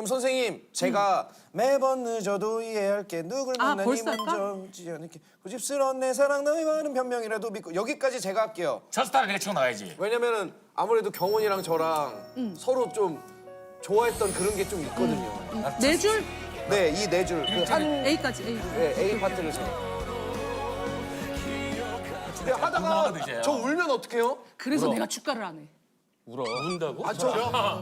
그럼 선생님 제가 매번 늦어도 이해할게 누굴 아, 만나니 벌써 할까? 먼저 묻지 않을게 고집스러운 내 사랑 너희와 하는 변명이라도 믿고 여기까지 제가 할게요 저 스타일 내가 치고 나가야지. 왜냐면은 아무래도 경훈이랑 저랑 서로 좀 좋아했던 그런 게 좀 있거든요 네 줄 네 이 네줄그한 A까지 A. 네, A 파트를 제가 근데 하다가 나가도 이제. 저 울면 어떡해요? 그래서 내가 주가를 안 해. 운다고? 아, 저,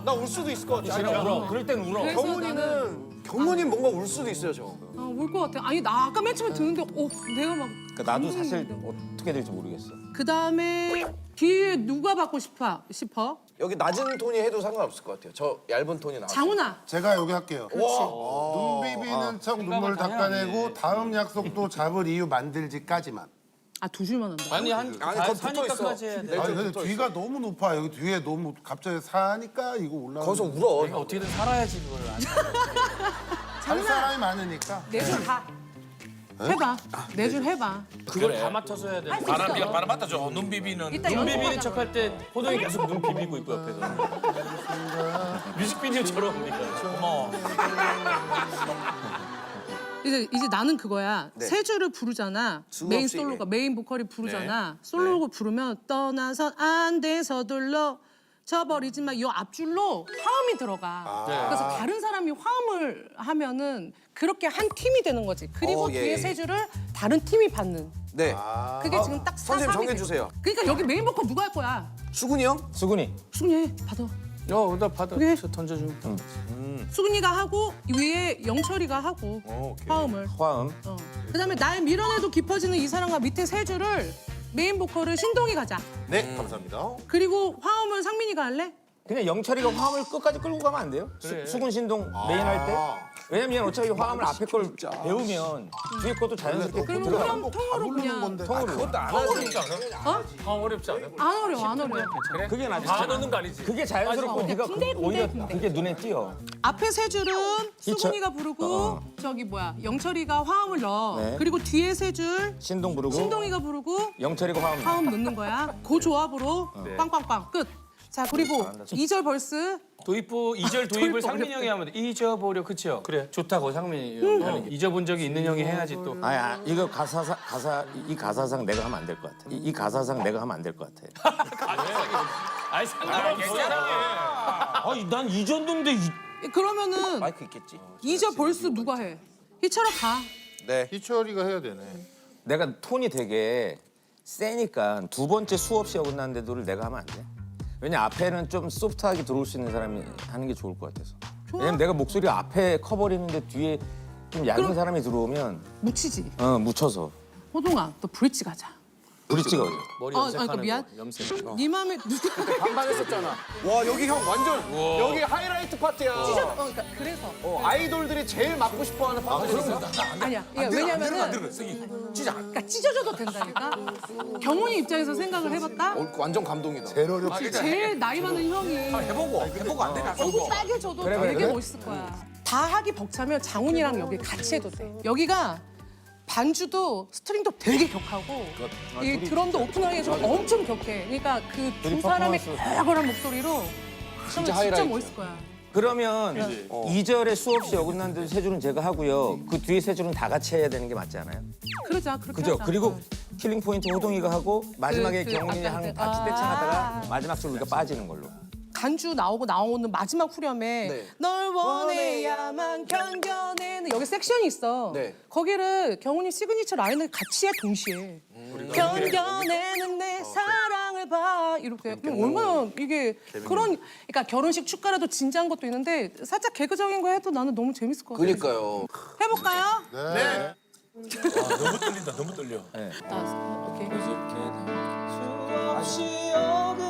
나 울 수도 있을 것 같아. 울어. 그럴 땐 울어. 그래서 나는 경훈이는, 경훈이는 뭔가 울 수도 있어요, 저. 어, 울것 같아. 아니 나 아까 맨 처음에 듣는데 어 내가 막. 그러니까 나도 사실 어떻게 될지 모르겠어. 그 다음에 뒤에 누가 받고 싶어 싶어? 여기 낮은 톤이 해도 상관없을 것 같아요. 저 얇은 톤이 나와. 장훈아. 제가 여기 할게요. 눈 비비는 척 눈물 닦아내고 다음 약속도 잡을 이유 만들지까지만. 아 두 줄만 한다. 아니 한 아니, 그거 붙어 있어. 해야 돼. 네, 아니 저 근데 뒤가 있어. 너무 높아. 여기 뒤에 너무 갑자기 사니까 이거 올라. 거기서 울어. 어떻게든 살아야지 그걸. 안할 사람이 많으니까. 네 줄 다. 해봐. 네 줄 해봐. 그걸 다 맡아서 해야 돼. 수 바람 있어. 네가 바람 맞다줘. 눈 비비는. 이따 눈 연습하자. 비비는 척할 때 호동이 계속 눈 비비고 있고 옆에서. 뮤직비디오처럼 그러니까. 고마워. 이제 이제 나는 그거야. 네. 세 줄을 부르잖아. 메인 없이, 솔로가 네. 메인 보컬이 부르잖아. 솔로가 부르면 떠나선 안 돼 서둘러 쳐버리지 마. 이 앞줄로 화음이 들어가. 그래서 다른 사람이 화음을 하면은 그렇게 한 팀이 되는 거지. 그리고 어, 예, 뒤에 예. 세 줄을 다른 팀이 받는. 네. 그게 지금 딱 선생님 사삼이 돼. 정해주세요. 그러니까 여기 메인 보컬 누가 할 거야? 수근이 형? 수근이. 수근이 해. 받아. 어, 나 받아. 그래. 저 던져주면. 수근이가 하고 위에 영철이가 하고 화음을. 화음. 어. 그다음에 날 밀어내도 깊어지는 이 사람과 밑에 세 줄을 메인 보컬을 신동이 가 자. 네, 감사합니다. 그리고 화음은 상민이가 할래? 그냥 영철이가 화음을 끝까지 끌고 가면 안 돼요? 수, 수근 신동 메인 할 때? 왜냐면 어차피 화음을 앞에 걸 배우면 뒤에 것도 자연스럽게. 그럼 통으로 그냥 건데. 그것도 안 하지. 어? 화 어렵지 않아? 안 어려워 안 어려워. 그게 나지. 다 넣는 거 아니지? 그게 자연스럽고. 네가 군데, 그- 군데, 오히려 군데. 그게 눈에 띄어. 앞에 세 줄은 수근이가 부르고 어. 저기 뭐야 영철이가 화음을 넣어. 네. 그리고 뒤에 세 줄 신동 부르고 신동이가 부르고 영철이가 화음. 화음 넣는 거야. 그 조합으로 빵빵빵 끝. 자 그리고 이절 벌스 도입부 이절 도입부 도입을 상민이 형이 하면 돼. 잊어보려 그치요? 그래 좋다고 상민이 형이 하는 게. 잊어본 적이 있는 형이 해야지 또. 아, 이거 가사상 가사 이 가사상 내가 하면 안 될 것 같아. 이, 이 가사상 내가 하면 안 될 것 같아. 아니 상관없어. 아니 난이 정도인데 이- 그러면은 마이크 있겠지? 이절 벌스 누가 해? 희철아 가. 네. 희철이가 해야 되네. 내가 톤이 되게 세니까 두 번째 수없이 어긋났는데도를 내가 하면 안 돼. 왜냐 앞에는 좀 소프트하게 들어올 수 있는 사람이 하는 게 좋을 것 같아서. 왜냐면 내가 목소리가 앞에 커버리는데 뒤에 좀 얇은 그럼- 사람이 들어오면 묻히지. 어 묻혀서 호동아 너 브릿지 가자. 우리 찍어줘. 머리 어, 염색하는 그러니까 미안. 거. 염색. 네 맘에 누가 반반했었잖아. 와, 여기 형 완전, 여기 하이라이트 파트야. 어, 그러니까 그래서 어, 아이돌들이 제일 맡고 싶어 하는 파트였어. 아니야. 그러니까 왜냐면은 찢어. 그러니까 찢어져도 된다니까. 경훈이 입장에서 생각을 해봤다. 어, 완전 감동이다. 재료력 제일 나이 많은 형이 해보고 해보고 안 되나? 너무 빨개져도 그래, 되게 그래. 멋있을 거야. 다 하기 벅차면 장훈이랑 여기 같이 해도 돼. 여기가 반주도 스트링도 되게 격하고 이 드럼도 오픈하기 좀 엄청 격해. 그러니까 그 두 둘이 사람의 퍼포먼스. 쾌활한 목소리로 하면 진짜 하이라이트야. 멋있을 거야. 그러면 이절에 수없이 어긋났는데 세 줄은 제가 하고요. 그 뒤에 세 줄은 다 같이 해야 되는 게 맞지 않아요? 그러자 그렇게 그죠? 하자. 그리고 킬링 포인트 호동이가 하고 마지막에 그 경훈이랑 아까 같이 그- 떼창하다가 아. 마지막 줄 우리가 빠지는 걸로. 간주 나오고 나오는 마지막 후렴에 네. 널 원해야만 견뎌내는 여기 섹션이 있어. 네. 거기를 경훈이 시그니처 라인을 같이 해 동시에. 견뎌내는 내 사랑을 봐 이렇게 그럼 얼마나 이게 그런 그러니까 결혼식 축가라도 진지한 것도 있는데 살짝 개그적인 거 해도 나는 너무 재밌을 것 같아. 그니까요. 해볼까요? 네. 너무 떨린다. 너무 떨려. 아, 오케이. 수없이 어긋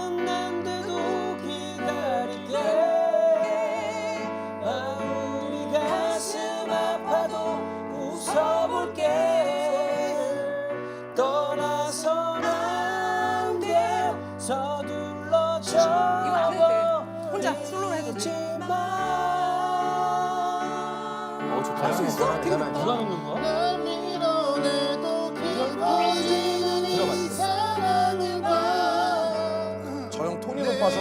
진짜? 되게 톤이 높아서.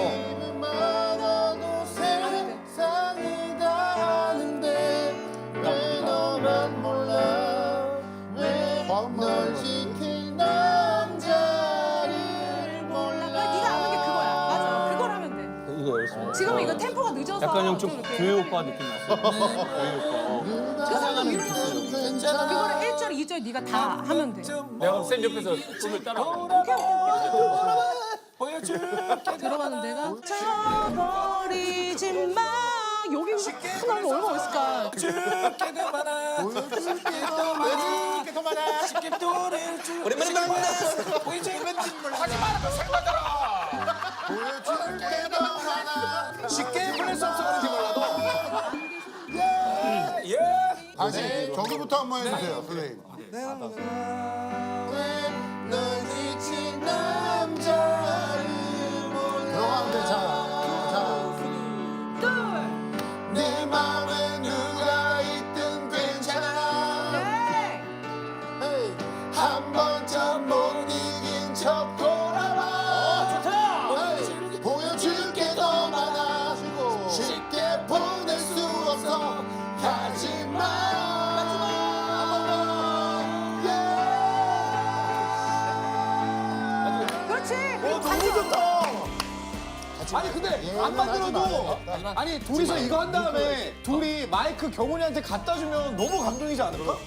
네가 아는 거야? 지금 은 이거 템포가 늦어서 약간 형 좀 이렇게 교회 오빠 느낌 났어. 교회 오빠. 어. 그거는 그거를 1절, 2절 네가 다 하면 돼. 내가 쌤 옆에서 꿈을 따라. 들어가는 데가 저버리지 마. 여기 나는 얼마나 있을까? 오랜만에 만났어. 보이지? 하 저기부터 한 번 해주세요 선생님. 널 좋다. 아니 근데 안 만들어도 아니 둘이서 이거 한 다음에 둘이 마이크 경훈이한테 갖다 주면 너무 감동이지 않을까?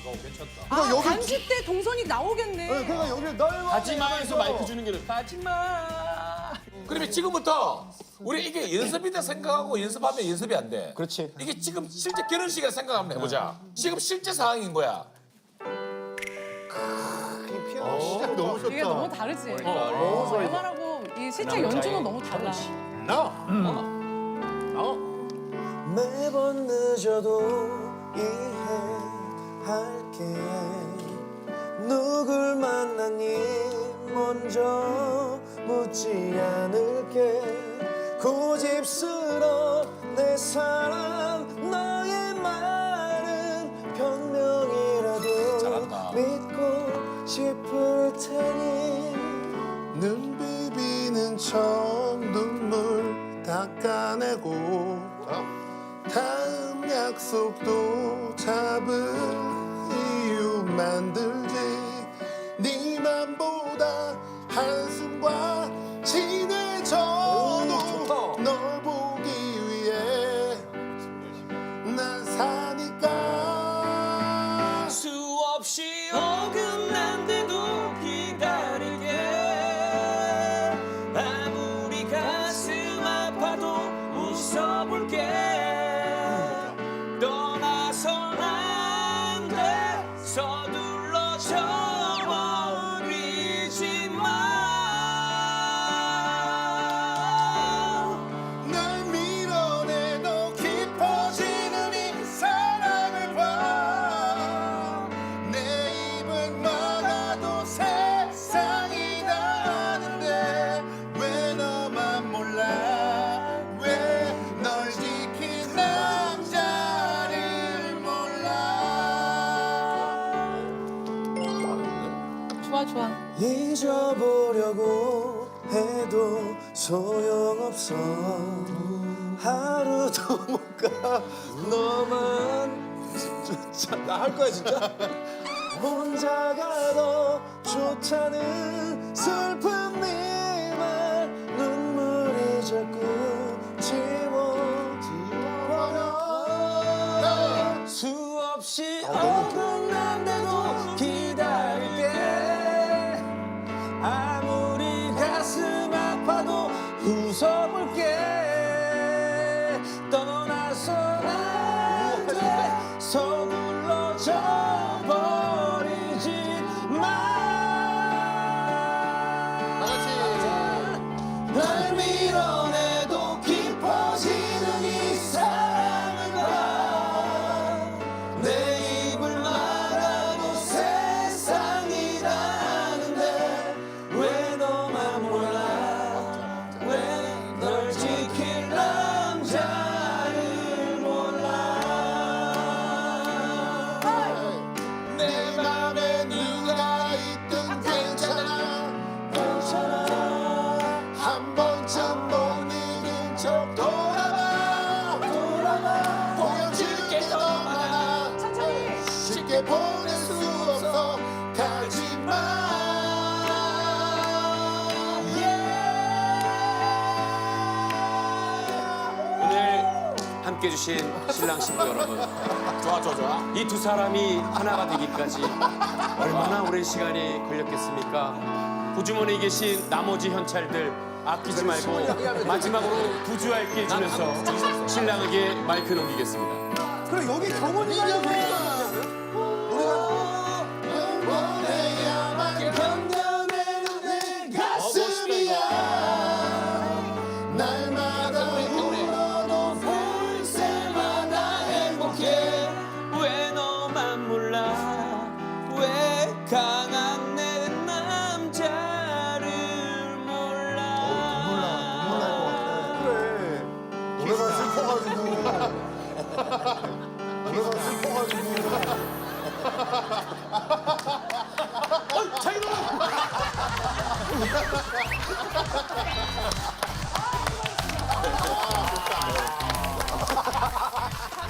아, 여기- 간식 때 동선이 나오겠네. 그러니까 여기 널 가지마에서 마이크 주는 게를 가지마. 그러면 지금부터 우리 이게 연습이다 생각하고 연습하면 연습이 안 돼. 그렇지. 이게 지금 실제 결혼식이라 생각 한번 해보자. 지금 실제 상황인 거야. 시작 너무 좋다 이게 너무 다르지. 어, 말하고 이 실제 연주는 너무 달라. 매번 늦어도 이해할게. 누굴 만났니 먼저 묻지 않을게. 고집스러 내 사랑 너의 말은 변명이라도 잘한다. 믿고 싶을 테니. 눈비 비는 척 눈물 닦아내고 다음 약속도 잡을 이유 만들지 잊어보려고 해도 소용없어. 하루도 못가 너만 쫓아 나할 거야 진짜? 혼자 가도 좋다는 슬픈 네말. 눈물이 자꾸 지워 지워버려 수없이 어긋난데도 웃어볼게 함께 해주신 신랑 신부 여러분. 좋아 좋아 좋아. 이 두 사람이 하나가 되기까지 얼마나 오랜 시간이 걸렸겠습니까? 부주머니에 계신 나머지 현찰들 아끼지 말고 마지막으로 부주할게 해주면서 신랑에게 마이크 넘기겠습니다. 그래 여기 경훈이가